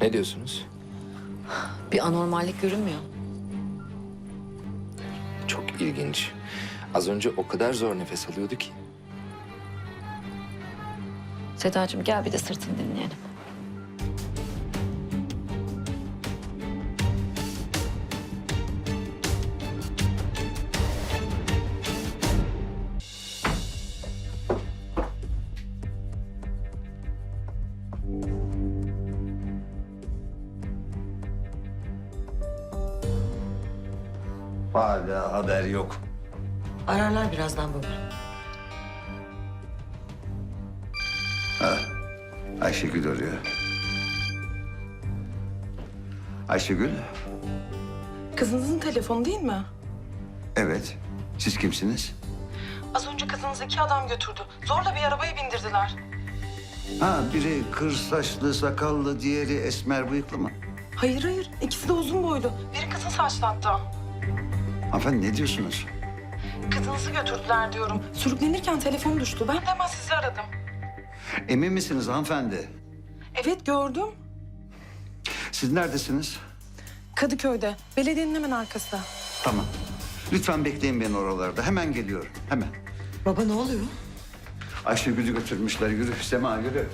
Ne diyorsunuz? Bir anormallik görünmüyor. Çok ilginç. Az önce o kadar zor nefes alıyordu ki. Sedacığım gel bir de sırtını dinleyelim. Hala haber yok. Ararlar birazdan baba. Ayşegül arıyor. Ayşegül, Kızınızın telefonu değil mi? evet. Siz kimsiniz? Az önce kızınızı iki adam götürdü. Zorla bir arabaya bindirdiler. Ha, biri kır saçlı, sakallı, diğeri esmer bıyıklı mı? Hayır hayır. ikisi de uzun boylu. Biri kısa saçlı hatta. Hanımefendi ne diyorsunuz? Kızınızı götürdüler diyorum. Sürüklenirken telefon düştü. Ben de hemen sizi aradım. Emin misiniz hanımefendi? Evet gördüm. Siz neredesiniz? Kadıköy'de. Belediyenin hemen arkası. Tamam. Lütfen bekleyin beni oralarda. Hemen geliyorum. Hemen. Baba ne oluyor? Ayşegül'ü götürmüşler. Yürü Sema yürü.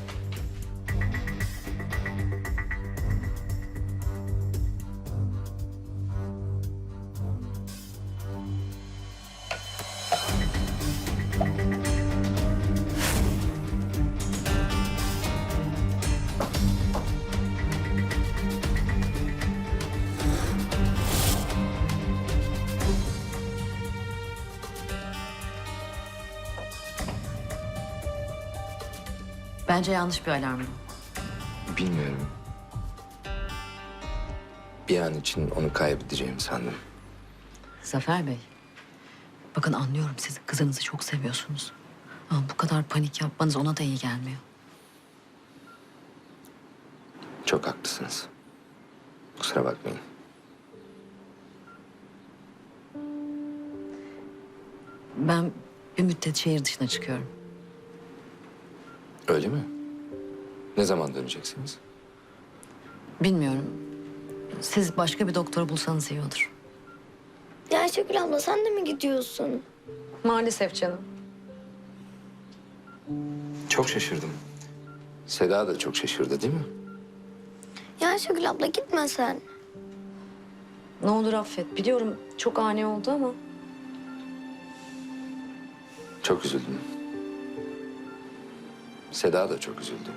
Bence yanlış bir alarm bu. Bilmiyorum. Bir an için onu kaybedeceğimi sandım. Zafer Bey. Bakın anlıyorum siz kızınızı çok seviyorsunuz. Ama bu kadar panik yapmanız ona da iyi gelmiyor. Çok haklısınız. Kusura bakmayın. Ben bir müddet şehir dışına çıkıyorum. Öyle mi? Ne zaman döneceksiniz? Bilmiyorum. Siz başka bir doktor bulsanız iyi olur. Ya Ayşegül abla sen de mi gidiyorsun? Maalesef canım. Çok şaşırdım. Seda da çok şaşırdı değil mi? Ya Ayşegül abla gitme sen. Ne olur affet. Biliyorum çok ani oldu ama Çok üzüldüm. Seda da çok üzüldü.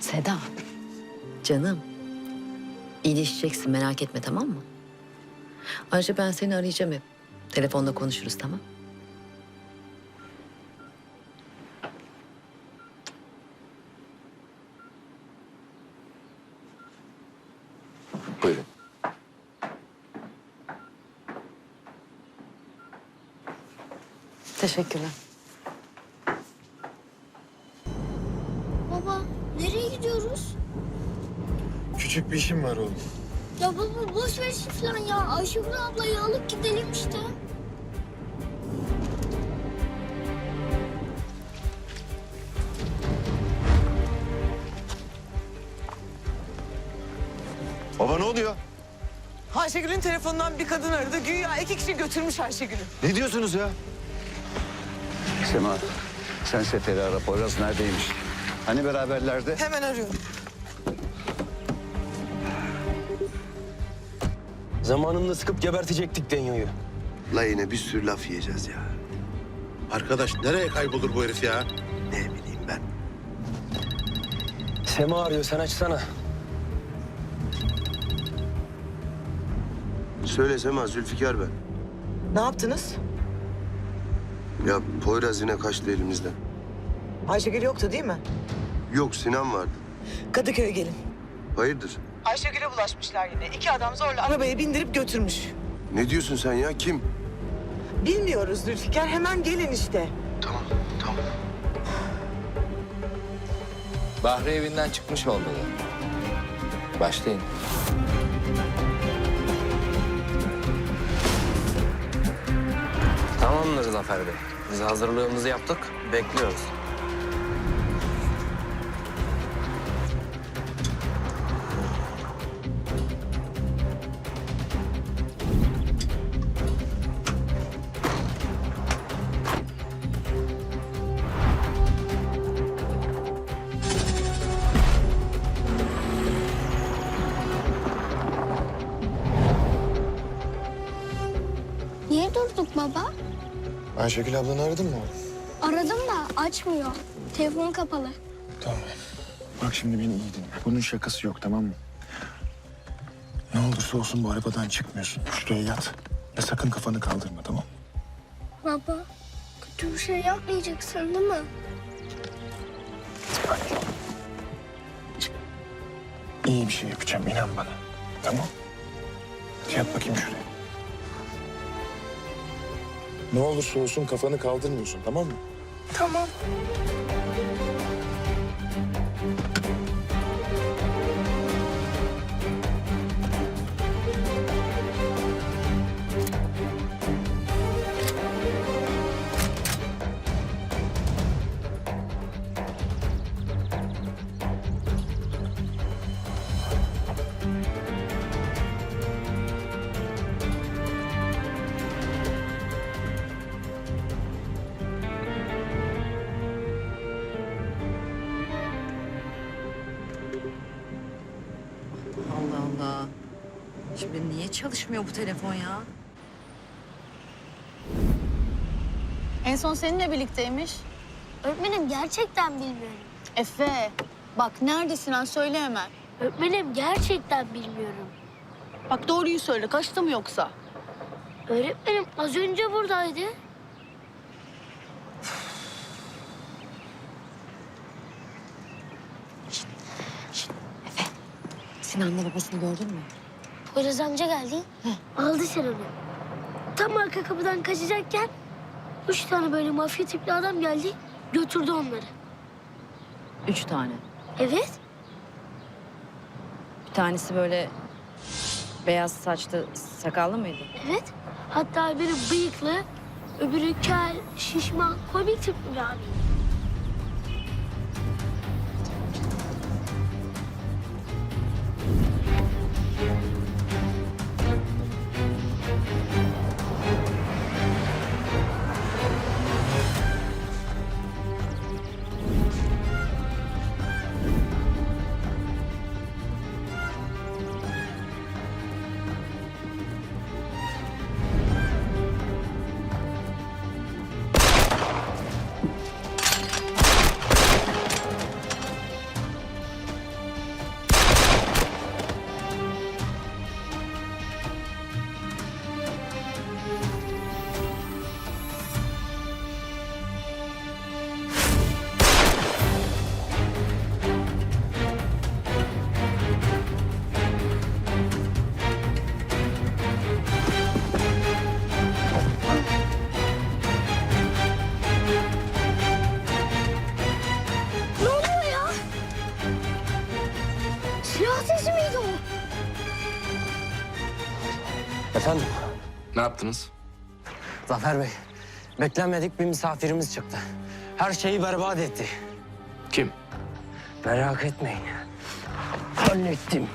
Seda. Canım. İyileşeceksin merak etme tamam mı? Ayrıca ben seni arayacağım hep. Telefonda konuşuruz tamam. Teşekkürler. Baba nereye gidiyoruz? Küçük bir işim var oğlum. Ya baba boş ver işi falan ya. Ayşegül ablayı alıp gidelim işte. Baba ne oluyor? Ayşegül'ün telefonundan bir kadın aradı. Güya iki kişi götürmüş Ayşegül'ü. Ne diyorsunuz ya? Sema, sen Sefer'i ara. Poyraz neredeymiş? Hani beraberlerdi? Hemen arıyorum. Zamanında sıkıp gebertecektik Denyo'yu. La yine bir sürü laf yiyeceğiz ya. Arkadaş nereye kaybolur bu herif ya? Ne bileyim ben. Sema arıyor sen açsana. Söyle Sema, Zülfikar ben. Ne yaptınız? Ya Poyraz yine kaçtı elimizden. Ayşegül yoktu değil mi? Yok Sinan vardı. Kadıköy'e gelin. Hayırdır? Ayşegül'e bulaşmışlar yine. İki adam zorla arabaya bindirip götürmüş. Ne diyorsun sen ya? Kim? Bilmiyoruz Zülfikar. Hemen gelin işte. Tamam, tamam. Bahri evinden çıkmış olmalı. Başlayın. Tamamdır Zafer Bey. Biz hazırlığımızı yaptık. Bekliyoruz. Ayşegül ablanı aradın mı? Aradım da açmıyor. Telefon kapalı. Tamam. Bak şimdi beni iyi dinle. Bunun şakası yok tamam mı? Ne olursa olsun bu arabadan çıkmıyorsun. Şuraya yat. Ve sakın kafanı kaldırma tamam mı? Baba kötü bir şey yapmayacaksın değil mi? İyi bir şey yapacağım inan bana. Tamam. Yat bakayım şuraya. Ne olursa olsun kafanı kaldırmıyorsun tamam mı? Tamam. Niye çalışmıyor bu telefon ya? En son seninle birlikteymiş. Öğretmenim gerçekten bilmiyorum. Efe, bak neredesin lan söyle hemen. Öğretmenim gerçekten bilmiyorum. Bak doğruyu söyle, kaçtı mı yoksa? Öğretmenim az önce buradaydı. Sinan'la babasını gördün mü? Poyraz amca geldi. Aldı Sinan'ı. Tam arka kapıdan kaçacakken üç tane böyle mafya tipli adam geldi. Götürdü onları. Üç tane. Evet. Bir tanesi böyle beyaz saçlı, sakallı mıydı? Evet. Hatta biri bıyıklı, öbürü kel, şişman, komik tipli bir abi. Efendim, Ne yaptınız? Zafer Bey. Beklenmedik bir misafirimiz çıktı. Her şeyi berbat etti. Kim? Merak etmeyin. Hallettim.